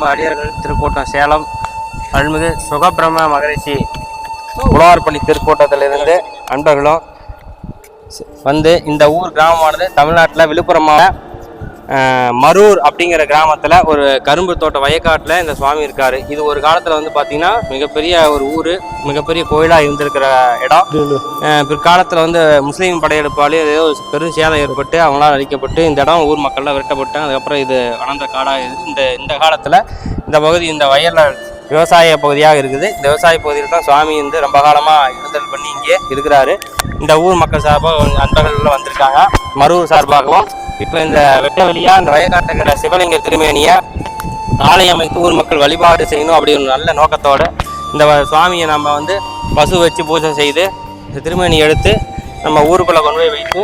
நம்ம அடியார்கள் திருக்கூட்டம் சேலம் அருள்மிகு சுகபிரம மகரிஷி உழவார்பள்ளி திருக்கூட்டத்திலிருந்து அன்பர்களும் வந்து இந்த ஊர் கிராமமானது தமிழ்நாட்டில் விழுப்புரம் மாவட்டம், மரூர் அப்படிங்கிற கிராமத்தில் ஒரு கரும்பு தோட்ட வயக்காட்டில் இந்த சுவாமி இருக்கார். இது ஒரு காலத்தில் வந்து பார்த்திங்கன்னா மிகப்பெரிய ஒரு ஊர் மிகப்பெரிய கோயிலாக இருந்திருக்கிற இடம். பிற்காலத்தில் வந்து முஸ்லீம் படையெடுப்பாலே ஏதோ பெரும் சேதம் ஏற்பட்டு அவங்களால் அழிக்கப்பட்டு இந்த இடம் ஊர் மக்கள்லாம் விரட்டப்பட்டு அதுக்கப்புறம் இது வளர்ந்த காடாக இருக்குது இந்த இந்த காலத்தில் இந்த பகுதி இந்த வயலில் விவசாய பகுதியாக இருக்குது. இந்த விவசாய பகுதியில் தான் சுவாமி வந்து ரொம்ப காலமாக இருந்தல் பண்ணி இங்கே இருக்கிறாரு. இந்த ஊர் மக்கள் சார்பாக கொஞ்சம் அன்பர்கள் வந்திருக்காங்க. மரூர் சார்பாகவும் இப்போ இந்த வெட்ட வழியாக இந்த வயநாட்டுக்கிற சிவலிங்க திருமேனியை ஆலயம் அமைத்து ஊர் மக்கள் வழிபாடு செய்யணும் அப்படி ஒரு நல்ல நோக்கத்தோடு இந்த சுவாமியை நம்ம வந்து பசு வச்சு பூஜை செய்து இந்த திருமேனி எடுத்து நம்ம ஊருக்குள்ளே கொண்டு போய் வைத்து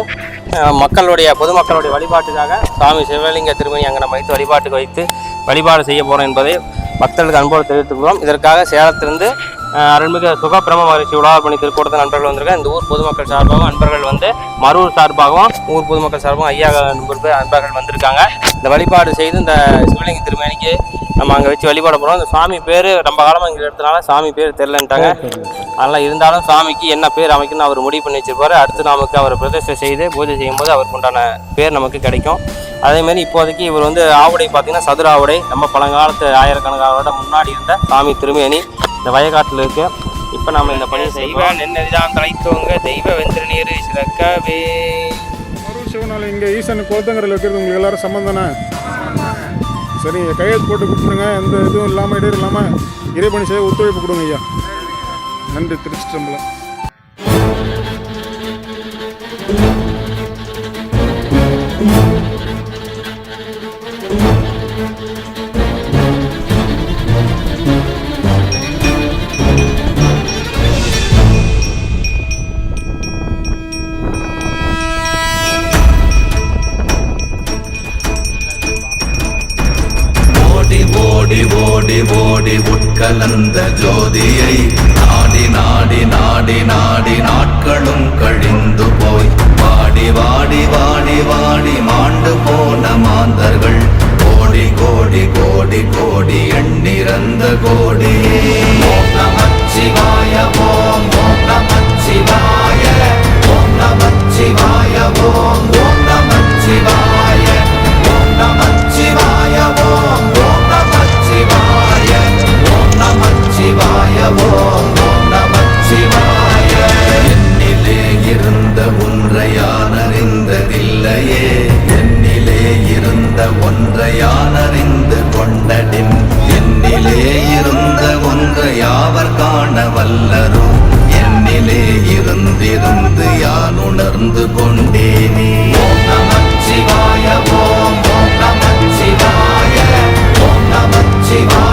மக்களுடைய பொதுமக்களுடைய வழிபாட்டுக்காக சுவாமி சிவலிங்க திருமணி அங்கே நம்ம வைத்து வழிபாட்டுக்கு வைத்து வழிபாடு செய்ய போகிறோம் என்பதை மக்களுக்கு அன்போடு தெரிவித்துக்கிறோம் இதற்காக சேலத்திலிருந்து அருள்மிகு சுகபிரம மகரிஷி உலகப்பணி திருக்கூட்டத்தில் நண்பர்கள் வந்திருக்காங்க. இந்த ஊர் பொதுமக்கள் சார்பாகவும் அன்பர்கள் வந்து மரூர் சார்பாகவும் ஊர் பொதுமக்கள் சார்பாகவும் ஐயா நண்பர் பேர் அன்பர்கள் வந்திருக்காங்க. இந்த வழிபாடு செய்து இந்த சிவலிங்க திருமேனிக்கு நம்ம அங்கே வச்சு வழிபாட போகிறோம் இந்த சாமி பேர் ரொம்ப காலமாக இங்கே எடுத்தனால சாமி பேர் தெரிலன்ட்டாங்க அதெல்லாம் இருந்தாலும் சாமிக்கு என்ன பேர் அமைக்கணும்னு அவர் முடிவு பண்ணி வச்சிருப்பாரு. அடுத்து நமக்கு அவர் பிரதிஷ்டை செய்து பூஜை செய்யும்போது அவருக்கு உண்டான பேர் நமக்கு கிடைக்கும். அதேமாரி இப்போதைக்கு இவர் வந்து ஆவுடை பார்த்தீங்கன்னா சதுர ஆவுடை. நம்ம பழங்காலத்து ஆயிரக்கணக்கான முன்னாடி இருந்த சாமி திருமேனி. இந்த வயக்காட்டில் இருக்கு. இப்போ நம்ம இந்த பணியை செய்வோம். நென்னறிதான் தலைத்தோங்க தெய்வ வெந்திர நீர் சிறக்கவே. அருள் சிவனால இங்கே ஈசன் குளத்தங்கரையில் இருக்கிறது உங்களுக்கு எல்லாரும் சம்மந்தம்தானே சரி கையெழுத்து போட்டு கொடுத்துருங்க. எந்த இதுவும் இல்லாமல் இடையூறு இல்லாமல் இறைப்பணி செய்ய ஒத்துழைப்பு கொடுங்க ஐயா. நன்றி திருச்சிட்டம்பலம் அனந்த ஜோதி. காண என்னிலே இருந்திருந்து யான் உணர்ந்து கொண்டேனே? ஓம் நமச்சிவாய ஓம் நமச்சிவாய ஓம் நமச்சிவாய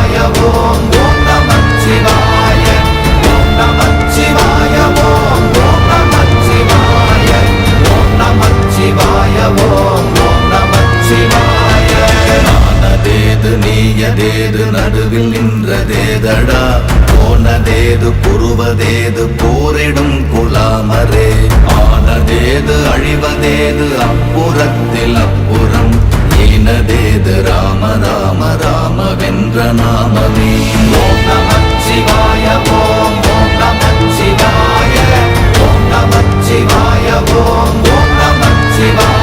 நீயதேது நடுவில் நின்றதேதடா? போனதேது புருவதேது போரிடும் குலாமரே. ஆனதேது அழிவதேது அப்புறத்தில் அப்புறம். ஈனதேது ராம ராம ராம வென்ற நாமமே. ஓம் நமச்சிவாய ஓம் ஓம் நமச்சிவாய ஓம் நமச்சிவாய ஓம் ஓம் நமச்சிவாய ஓம்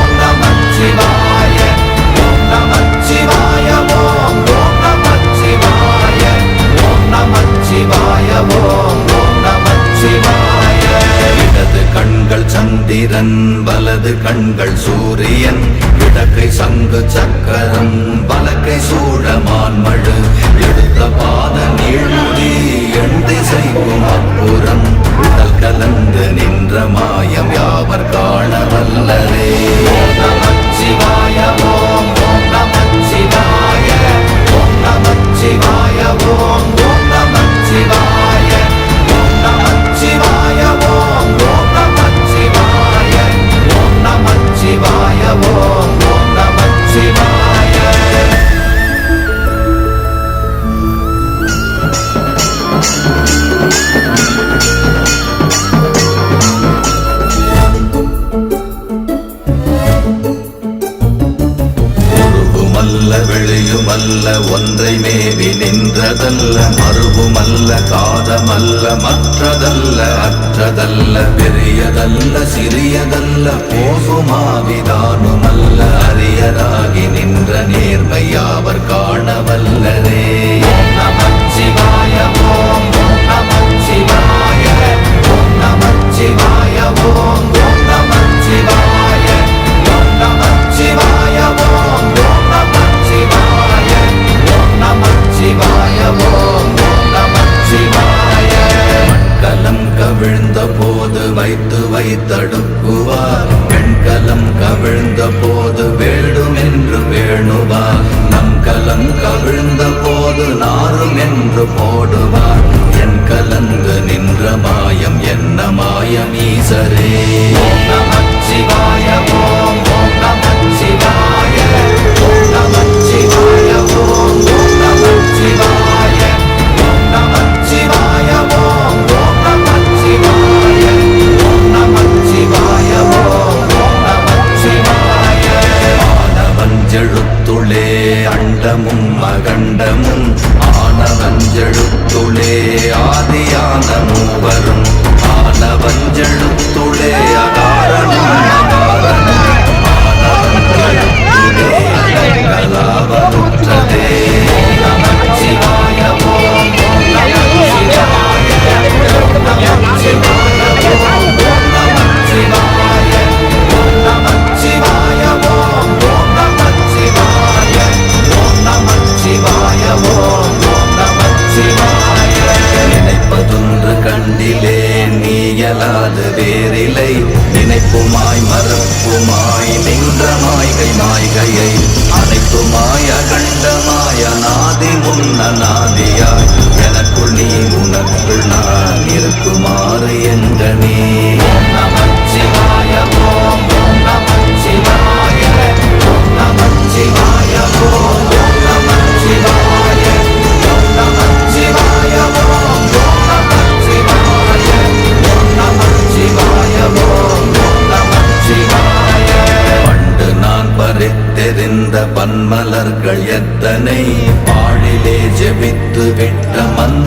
நமச்சிவாய நமச்சிவாய இடது கண்கள் சந்திரன் வலது கண்கள் சூரியன். இடக்கை சங்கு சக்கரம் வலக்கை சூழமான்மழு. எடுத்த மற்றதல்ல அற்றதல்ல பெரியதல்ல சிறியதல்ல போகுமாவிதானுமல்ல அரியராகி நின்ற நேர்மையாவர் காணவல்லரே. நமச்சிவாயவோ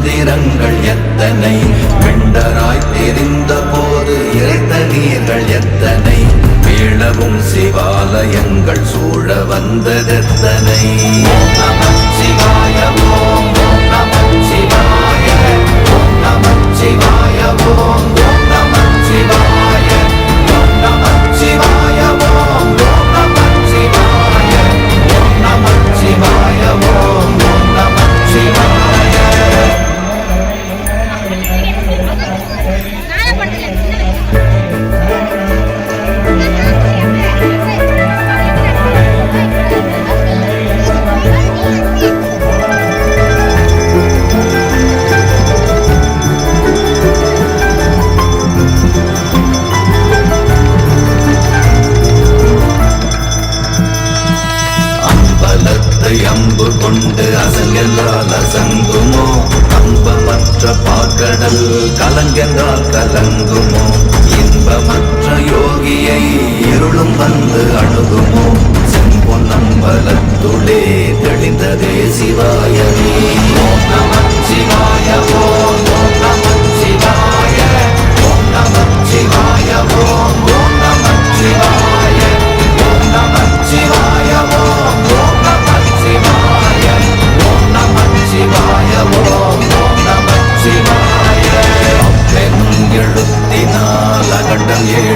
மந்திரங்கள் எத்தனை? வெண்டராய் தெரிந்த போது இறைத்த நீர்கள் எத்தனை? மேளவும் சிவாலயங்கள் சூழ வந்ததெத்தனை? வெற்றி அம்பு கொண்டு அசங்கெல்லால் அசங்குமோ? அம்பமற்ற பார்க்கடல் கலங்கென்றால் கலங்குமோ? இன்பமற்ற யோகியை இருளும் வந்து அணுகுமோ? செம்பொன் அம்பலத்துளே தெளிந்ததே சிவாயமே சிவாய ஓம் நம சிவாய. ஓம் yeah.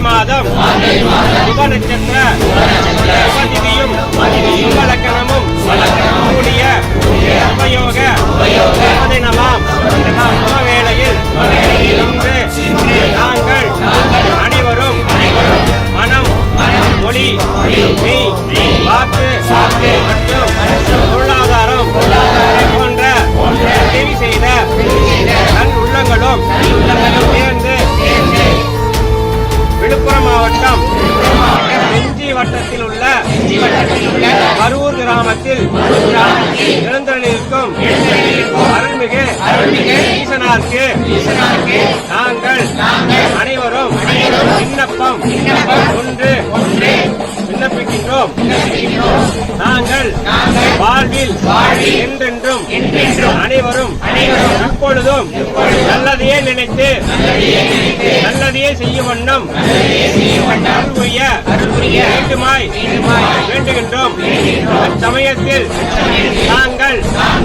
மாதம் சுப நட்சத்திர உபதிதியும் சுபலக்கணமும் கூடிய உபயோக தினமாம் வேளையில் இன்று நாங்கள் அனைவரும் மனம் மொழி மெய் வாக்கு மற்றும் பொருளாதாரம் போன்ற உதவி செய்த நன் உள்ளங்களும் சேர்ந்து விழுப்புரம் மாவட்டம் செஞ்சி வட்டத்தில் உள்ள அரூர் கிராமத்தில் எழுந்தளிக்கும் அருள்மிகு ஈசனாருக்கு நாங்கள் அனைவரும் விண்ணப்பம் ஒன்று விண்ணப்பிக்கின்றோம் நாங்கள் வாழ்வில் என்றென்றும் அனைவரும் எப்பொழுதும் நல்லதையே நினைத்து நல்லதையே செய்யும் வண்ணம் அருள்புரிய வேண்டுமாய் வேண்டுகின்றோம். அச்சமயத்தில் நாங்கள் நாங்கள்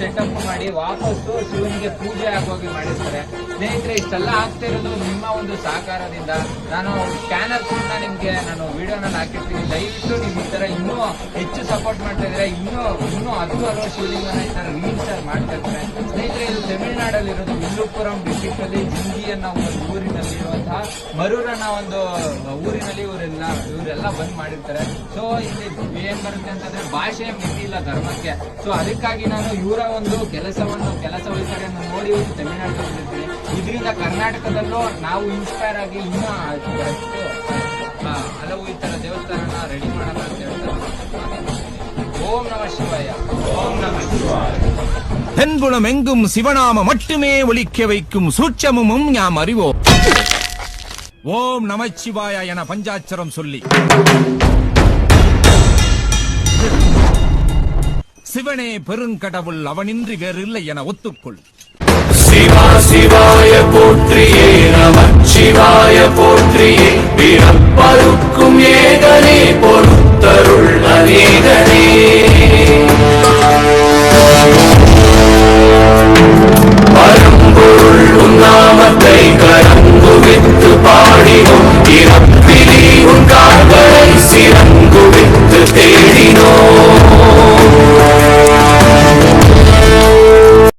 ಸೆಟಪ್ ಮಾಡಿ ವಾಪಸ್ಸು ಶಿವನಿಗೆ ಪೂಜೆ ಆಗೋಗಿ ಮಾಡಿರ್ತಾರೆ. ಸ್ನೇಹಿತರೆ, ಇಷ್ಟೆಲ್ಲ ಆಗ್ತಾ ಇರೋದು ನಿಮ್ಮ ಒಂದು ಸಹಕಾರದಿಂದ. ನಾನು ಸ್ಕ್ಯಾನರ್ ಕೂಡ ನಿಮ್ಗೆ, ನಾನು ವಿಡಿಯೋನಲ್ಲಿ ಹಾಕಿರ್ತೀನಿ ದಯವಿಟ್ಟು ನೀವು ಈ ತರ ಇನ್ನೂ ಹೆಚ್ಚು ಸಪೋರ್ಟ್ ಮಾಡ್ತಾ ಇದ್ರೆ ಇನ್ನೂ ಇನ್ನೂ ಹತ್ತು ಹಲವು ಶಿವಲಿಂಗನ ಈ ತರ ರೀಸ್ಟಾರ್ ಮಾಡ್ತಾ ಇರ್ತಾರೆ ಸ್ನೇಹಿತರೆ, ಇದು ತಮಿಳ್ನಾಡಲ್ಲಿರೋದು ವಿಲ್ಲುಪುರಂ ಡಿಸ್ಟ್ರಿಕ್ಟ್ ಅಲ್ಲಿ ಜಿಂಗಿ ಅನ್ನೋ ಒಂದು ಊರಿನಲ್ಲಿ ಇರುವಂತಹ ಮರೂರ್ ಅನ್ನೋ ಒಂದು ಊರಿನಲ್ಲಿ ಇವರೆಲ್ಲ ಇವರೆಲ್ಲ ಬಂದ್ ಮಾಡಿರ್ತಾರೆ. ಸೊ ಇಲ್ಲಿ ಏನ್ ಬರುತ್ತೆ ಅಂತಂದ್ರೆ ಭಾಷೆ ಮಿತಿ ಇಲ್ಲ ಧರ್ಮಕ್ಕೆ. ಸೊ ಅದಕ್ಕಾಗಿ ನಾನು ಇವರ ಒಂದು ಕೆಲಸವನ್ನು, ಕೆಲಸ ವೈಖರಿಯನ್ನು ನೋಡಿ ಒಂದು ತಮಿಳುನಾಡಿಗೆ ಬಂದಿರ್ತೀನಿ. ಇದರಿಂದ ಕರ್ನಾಟಕದಲ್ಲೂ ನಾವು ಇನ್ಸ್ಪೈರ್ ಆಗಿ ಇನ್ನೂ ಹಲವು ಈ ತರ ದೇವಸ್ಥಾನನ ರೆಡಿ ಮಾಡೋಣ ಅಂತ ಹೇಳ್ತಾರೆ ಓಂ ನಮ ಶಿವಾಯ ಓಂ ನಮ ಶಿವಾಯ தென்புலம் எங்கும் சிவநாம மட்டுமே ஒலிக்க வைக்கும் சூட்சமும் யாம் அறிவோம் ஓம் நமச்சிவாய என பஞ்சாட்சரம் சொல்லி சிவனே பெருங்கடவுள் அவனின்றி வேறில்லை என ஒத்துக்கொள் சிவா சிவாய போற்றியே நமச்சிவாய போற்றியே பிறப்பருக்கும் ஏதனே பொறுத்தருள் அதேதனே பரம்பொருள் உன்னாமத்தை கரங்குவித்து பாடினோம். இறப்பிலே உன் கால்களை சிறங்குவித்து தேடினோம்.